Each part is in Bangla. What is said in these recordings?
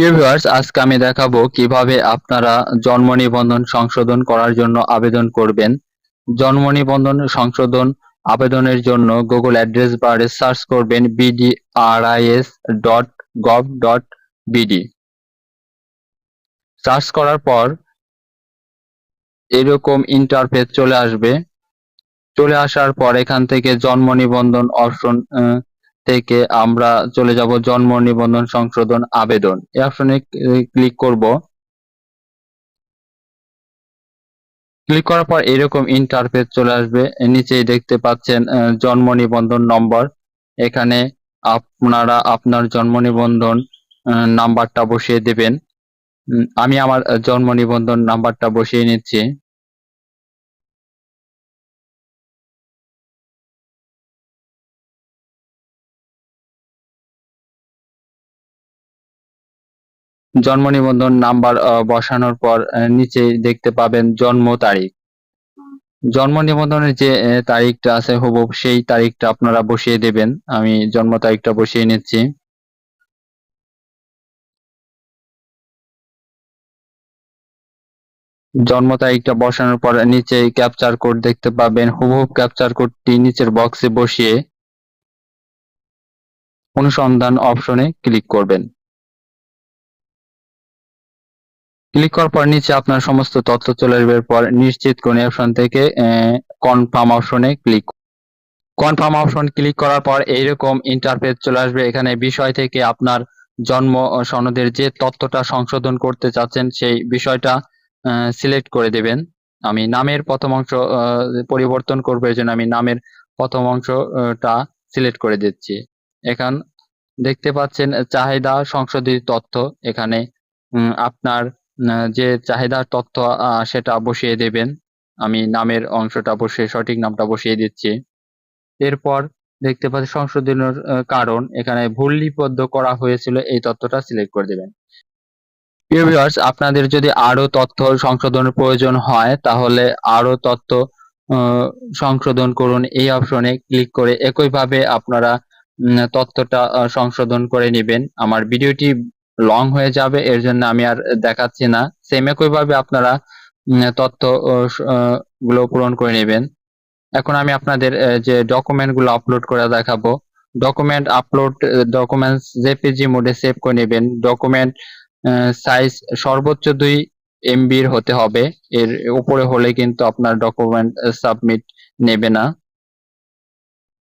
ভিউয়ার্স আজকে আমি দেখাবো কীভাবে আপনারা জন্ম নিবন্ধন সংশোধন করার জন্য আবেদন করবেন। জন্ম নিবন্ধন সংশোধন আবেদনের জন্য গুগল অ্যাড্রেস বারে সার্চ করবেন BDRIS dot gov dot BD search করার পর এরকম ইন্টারফেস চলে আসবে। চলে আসার পর এখান থেকে জন্ম নিবন্ধন অপশন থেকে আমরা চলে যাব জন্ম নিবন্ধন সংশোধন আবেদন। এই অপশনে ক্লিক করব। ক্লিক করার পর এরকম ইন্টারফেস চলে আসবে। নিচেই দেখতে পাচ্ছেন জন্ম নিবন্ধন নম্বর এখানে আপনারা আপনার জন্ম নিবন্ধন নাম্বারটা বসিয়ে দেবেন। আমি আমার জন্ম নিবন্ধন নাম্বারটা বসিয়ে নিচ্ছি। জন্ম নিবন্ধন নাম্বার বসানোর পর নিচে দেখতে পাবেন জন্ম তারিখ। জন্ম নিবন্ধনের যে তারিখটা আছে, হুবহু সেই তারিখটা আপনারা বসিয়ে দেবেন। আমি জন্ম তারিখটা বসিয়ে নিচ্ছি। জন্ম তারিখটা বসানোর পর নিচে ক্যাপচার কোড দেখতে পাবেন। হুবহু ক্যাপচার কোডটি নিচের বক্সে বসিয়ে অনুসন্ধান অপশনে ক্লিক করবেন। ক্লিক করার পর নিচে আপনার সমস্ত তথ্য চলে আসবে। পর নিশ্চিত কোন অপশন থেকে কনফার্ম অপশনে ক্লিক কনফার্ম অপশন ক্লিক করার পর এইরকম ইন্টারফেস চলে আসবে। এখানে বিষয় থেকে আপনার জন্ম সনদের যে তথ্যটা সংশোধন করতে চাচ্ছেন, সেই বিষয়টা সিলেক্ট করে দেবেন। আমি নামের প্রথম অংশ পরিবর্তন করব, এই জন্য আমি নামের প্রথম অংশটা সিলেক্ট করে দিচ্ছি। এখন দেখতে পাচ্ছেন, চাহিদা সংশোধিত তথ্য। এখানে আপনার যে চাহিদার তথ্য সেটা বসিয়ে দেবেন। আমি নামের অংশটা বসিয়ে, সঠিক নামটা বসিয়ে দিচ্ছি। এরপর দেখতে পাচ্ছি সংশোধনের কারণ। এখানে ভুল লিপিবদ্ধ করা হয়েছিল, এই তথ্যটা সিলেক্ট করে দেবেন। ভিউয়ার্স, আপনাদের যদি আরও তথ্য সংশোধনের প্রয়োজন হয়, তাহলে আরও তথ্য সংশোধন করুন। এই অপশনে ক্লিক করে একইভাবে আপনারা তথ্যটা সংশোধন করে নেবেন। আমার ভিডিওটি লং হয়ে যাবে, এর জন্য আমি আর দেখাচ্ছি না। সেম একইভাবে আপনারা তথ্যগুলো পূরণ করে নেবেন। এখন আমি আপনাদের যে ডকুমেন্টগুলো আপলোড করে দেখাবো। ডকুমেন্ট আপলোড ডকুমেন্টস জেপিজি মোডে সেভ করে নেবেন। ডকুমেন্ট সাইজ সর্বোচ্চ দুই এমবির হতে হবে। এর উপরে হলে কিন্তু আপনার ডকুমেন্ট সাবমিট নেবে না।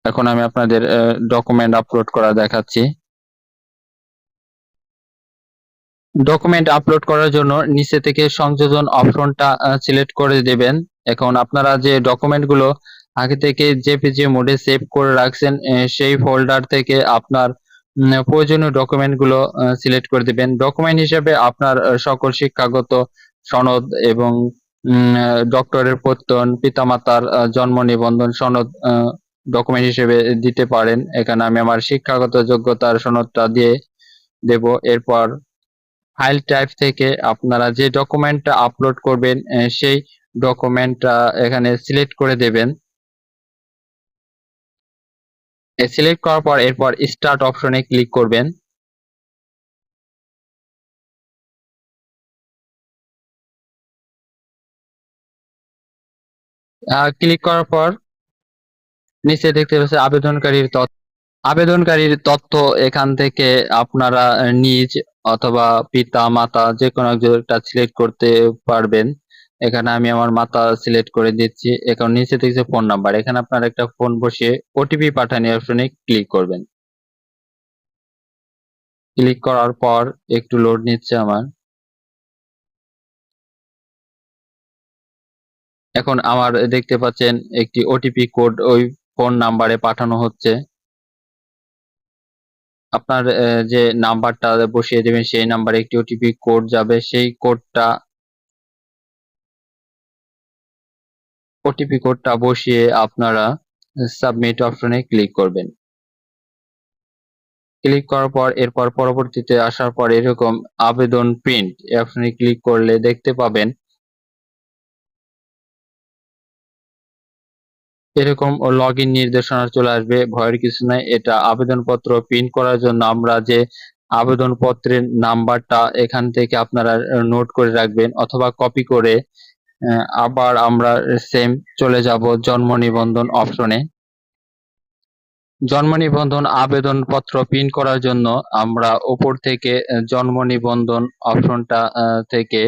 এখন আমি আপনাদের ডকুমেন্ট আপলোড করা দেখাচ্ছি। ডকুমেন্ট আপলোড করার জন্য নিচে থেকে সংযোজন অপশনটা সিলেক্ট করে দেবেন। এখন আপনারা যে ডকুমেন্টগুলো আগে থেকে জেপিজি মোডে সেভ করে রাখছেন সেই ফোল্ডার থেকে আপনার প্রয়োজনীয় ডকুমেন্টগুলো সিলেক্ট করে দিবেন। ডকুমেন্ট হিসেবে আপনার সকল শিক্ষাগত সনদ এবং ডক্টরের প্রত্যয়ন, পিতামাতার জন্ম নিবন্ধন সনদ ডকুমেন্ট হিসেবে দিতে পারেন। এখানে আমি আমার শিক্ষাগত যোগ্যতার সনদটা দিয়ে দেব। এরপর ফাইল টাইপ থেকে আপনারা যে ডকুমেন্টটা আপলোড করবেন সেই ডকুমেন্টটা এখানে সিলেক্ট করে দেবেন। সিলেক্ট করার পর এরপর স্টার্ট অপশনে ক্লিক করবেন। ক্লিক করার পর নিচে দেখতে পাচ্ছেন আবেদনকারীর তথ্য। আবেদনকারীর তথ্য এখান থেকে আপনারা নিজ অথবা পিতা, মাতা যে কোনো একটা সিলেক্ট করতে পারবেন। এখানে আমি আমার মাতা সিলেক্ট করে দিচ্ছি। এখন নিচে দেখছে ফোন নাম্বার এখানে আপনার একটা ফোন বসিয়ে ওটিপি পাঠানি অপশনে ক্লিক করবেন। ক্লিক করার পর একটু লোড নিচ্ছে আমার। এখন আমার দেখতে পাচ্ছেন একটি ওটিপি কোড ওই ফোন নাম্বারে পাঠানো হচ্ছে। আপনার যে নাম্বারটা বসিয়ে দেবেন, সেই নাম্বারে একটি ওটিপি কোড যাবে। সেই কোডটা ওটিপি কোডটা বসিয়ে আপনারা সাবমিট অপশনে ক্লিক করবেন। ক্লিক করার পর, এরপর পরবর্তীতে আসার পর এরকম আবেদন প্রিন্ট অপশনে ক্লিক করলে দেখতে পাবেন এরকম লগ ইন নির্দেশনা চলে আসবে, ভয়ের কিছু নাই। এটা আবেদনপত্র প্রিন্ট করার জন্য আমরা যে আবেদনপত্রের নাম্বারটা এখান থেকে আপনারা নোট করে রাখবেন অথবা কপি করে আবার আমরা সেম চলে যাব জন্ম নিবন্ধন অপশনে জন্ম নিবন্ধন আবেদনপত্র প্রিন্ট করার জন্য আমরা উপর থেকে জন্ম নিবন্ধন অপশনটা থেকে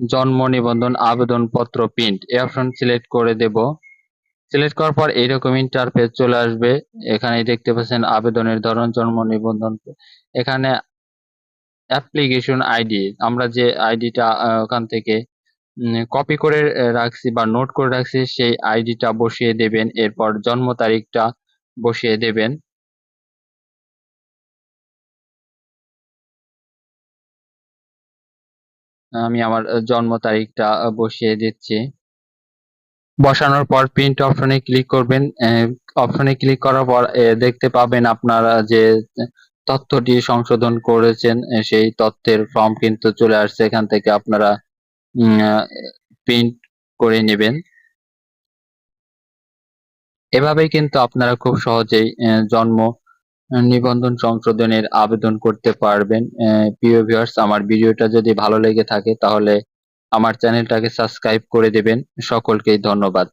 জন্ম নিবন্ধন আবেদনপত্র প্রিন্ট এই অপশন সিলেক্ট করে দেব। সিলেক্ট করার পর এইরকম ইন্টারফেস চলে আসবে। এখানে দেখতে পাচ্ছেন আবেদনের ধরন, জন্ম নিবন্ধন। এখানে অ্যাপ্লিকেশন আইডি আমরা যে আইডিটা ওখান থেকে কপি করে রাখছি বা নোট করে রাখছি, সেই আইডিটা বসিয়ে দেবেন। এরপর জন্ম তারিখটা বসিয়ে দেবেন। আমি আমার জন্ম তারিখটা বসিয়ে দিচ্ছি। বসানোর পর প্রিন্ট অপশনে ক্লিক করবেন। অপশনে ক্লিক করার পর দেখতে পাবেন আপনারা যে তথ্যটি সংশোধন করেছেন সেই তথ্যের ফর্ম কিন্তু চলে আসছে। এখান থেকে আপনারা প্রিন্ট করে নেবেন। এভাবেই কিন্তু আপনারা খুব সহজেই জন্ম নিবন্ধন সংশোধনের আবেদন করতে পারবেন। প্রিয় ভিউয়ার্স আমার ভিডিওটা যদি ভালো লেগে থাকে, তাহলে আমার চ্যানেলটাকে সাবস্ক্রাইব করে দেবেন। সকলকেই ধন্যবাদ।